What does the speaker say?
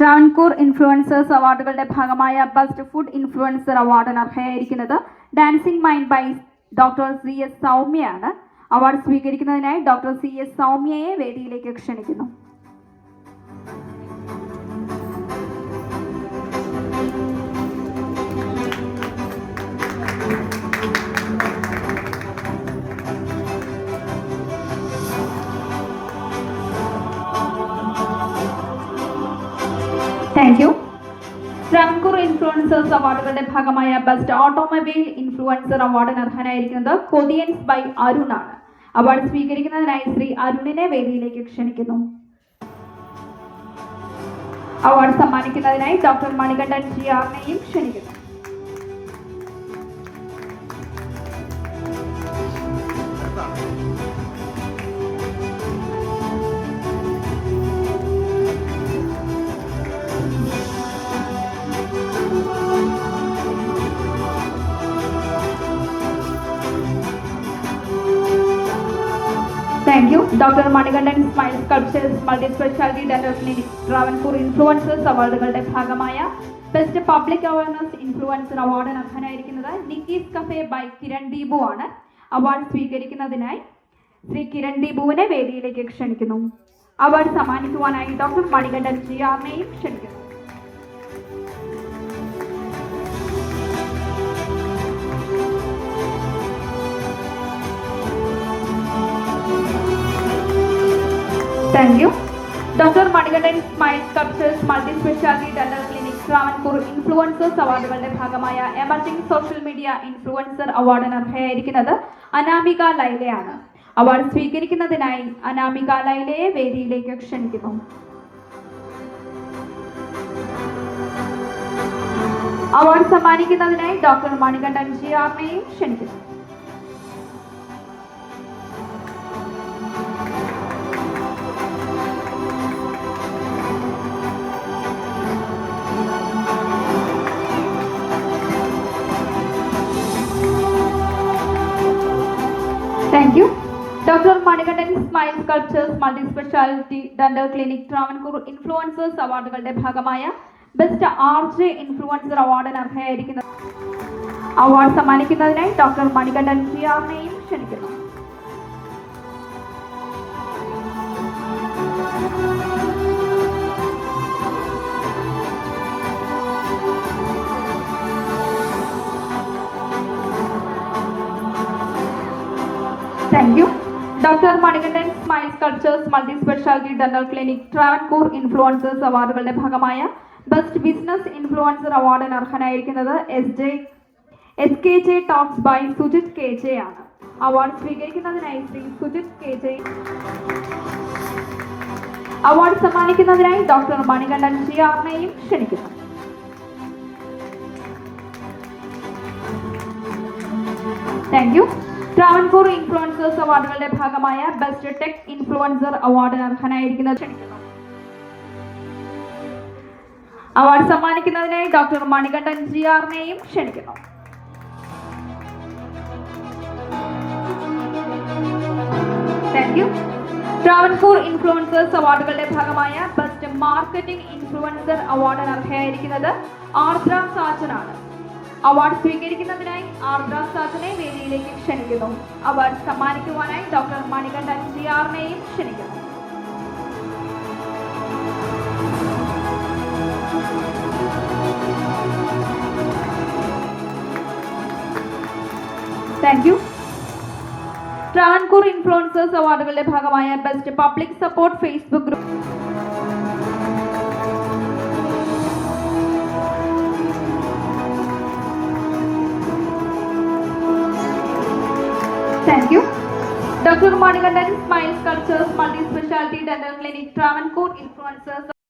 Travancore influencers അവാർഡുകളുടെ ഭാഗമായ best food influencer അവാർഡിന് അർഹയായിരിക്കുന്നത് dancing mind by doctor C S സൗമ്യയാണ് award സ്വീകരിക്കുന്നതിനായി ഡോക്ടർ സി എസ് സൗമ്യയെ വേദിയിലേക്ക് ക്ഷണിക്കുന്നു. താങ്ക് യു ട്രാവൻകൂർ ഇൻഫ്ലുവൻസേഴ്സ് അവാർഡുകളുടെ ഭാഗമായ ബെസ്റ്റ് ഓട്ടോമൊബൈൽ ഇൻഫ്ലുവൻസർ അവാർഡിന് അർഹനായിരിക്കുന്നത് കൊതിയൻസ് ബൈ അരുൺ ആണ്. അവാർഡ് സ്വീകരിക്കുന്നതിനായി ശ്രീ അരുണിനെ വേദിയിലേക്ക് ക്ഷണിക്കുന്നു. അവാർഡ് സമ്മാനിക്കുന്നതിനായി ഡോക്ടർ മണികണ്ഠൻ ജി ആറിനെയും ക്ഷണിക്കുന്നു. Thank you doctor Manikandan smile sculptures multi speciality dental clinic Travancore influencers അവാർഡുകളുടെ ഭാഗമായ ബെസ്റ്റ് പബ്ലിക് അവയർനെസ് ഇൻഫ്ലുവൻസർ അവാർഡിന് അർഹനായിരിക്കുന്നത് Nikki's cafe by Kiran Deepu ആണ്. അവാർഡ് സ്വീകരിക്കുന്നതിനായി ശ്രീ കിരൺ ദീപുവിനെ വേദിയിലേക്ക് ക്ഷണിക്കുന്നു. അവാർഡ് സമ്മാനിക്കുവാനായി ഡോക്ടർ മണികണ്ഠൻ ജി ആറിനെയും ക്ഷണിക്കുന്നു. Thank you doctor Manikandan smile sculptures multi speciality dental clinic Travancore influencers അവാർഡുകളുടെ ഭാഗമായ എമർജിംഗ് സോഷ്യൽ മീഡിയ ഇൻഫ്ലുവൻസർ അവാർഡിന് അർഹയായിരിക്കുന്നത് അനാമിക ലൈലയാണ്. അവാർഡ് സ്വീകരിക്കുന്നതിനായി അനാമിക ലൈലയെ വേദിയിലേക്ക് ക്ഷണിക്കുന്നു. അവാർഡ് സമ്മാനിക്കുന്നതിനായി ഡോക്ടർ മണികണ്ഠൻ ജി ആർമയെ ക്ഷണിക്കുന്നു. Thank you doctor Manikandan smile sculptures multi speciality dental clinic Travancore influencers അവാർഡുകളുടെ ഭാഗമായ ബെസ്റ്റ് ആർ ജെ ഇൻഫ്ലുവൻസർ അവാർഡിന് അർഹയായിരിക്കുന്നത് അവാർഡ് സമ്മാനിക്കുന്നതിനായി ഡോക്ടർ മണികണ്ഠൻ ജി ആറിനെയും ക്ഷണിക്കുന്നു. Doctor Manikandan smile sculptures multi speciality dental clinic Travancore influencers അവാർഡുകളുടെ ഭാഗമായ best business influencer അവാർഡിന് അർഹനായിരിക്കുന്നത് S J S K J talks by Sujith K J ആണ്. Award സ്വീകരിക്കുന്നതിനായി Shri Sujith K J award സമ്മാനിക്കുന്നതിനായി doctor Manikandan G ആറിനെയും ക്ഷണിക്കുന്നു. Thank you Travancore influencers അവാർഡുകളുടെ ഭാഗമായ best tech influencer അവാർഡിന് അർഹനായിരിക്കുന്നത് award സമ്മാനിക്കുന്നതിനായി ഡോക്ടർ മണികണ്ഠൻ ജി ആറിനെയും ക്ഷണിക്കുന്നു താങ്ക് ട്രാവൻകൂർ ഇൻഫ്ലുവൻസേഴ്സ് അവാർഡുകളുടെ ഭാഗമായ ബെസ്റ്റ് മാർക്കറ്റിംഗ് ഇൻഫ്ലുവൻസർ അവാർഡിന് അർഹയായിരിക്കുന്നത് ആർദ്ര സാജനാണ്. അവാർഡ് സ്വീകരിക്കുന്നതിനായി ആർദ്ര സാധനെ വേദിയിലേക്ക് ക്ഷണിക്കുന്നു. അവാർഡ് സമ്മാനിക്കുവാനായി ഡോക്ടർ മണികണ്ഠൻ ജി ആറിനെയും ക്ഷണിക്കുന്നു. താങ്ക് യു ട്രാൻകൂർ ഇൻഫ്ലുവൻസേഴ്സ് അവാർഡുകളുടെ ഭാഗമായ best public support Facebook group thank you doctor Manikandan smile cultures multi speciality dental clinic Travancore influencers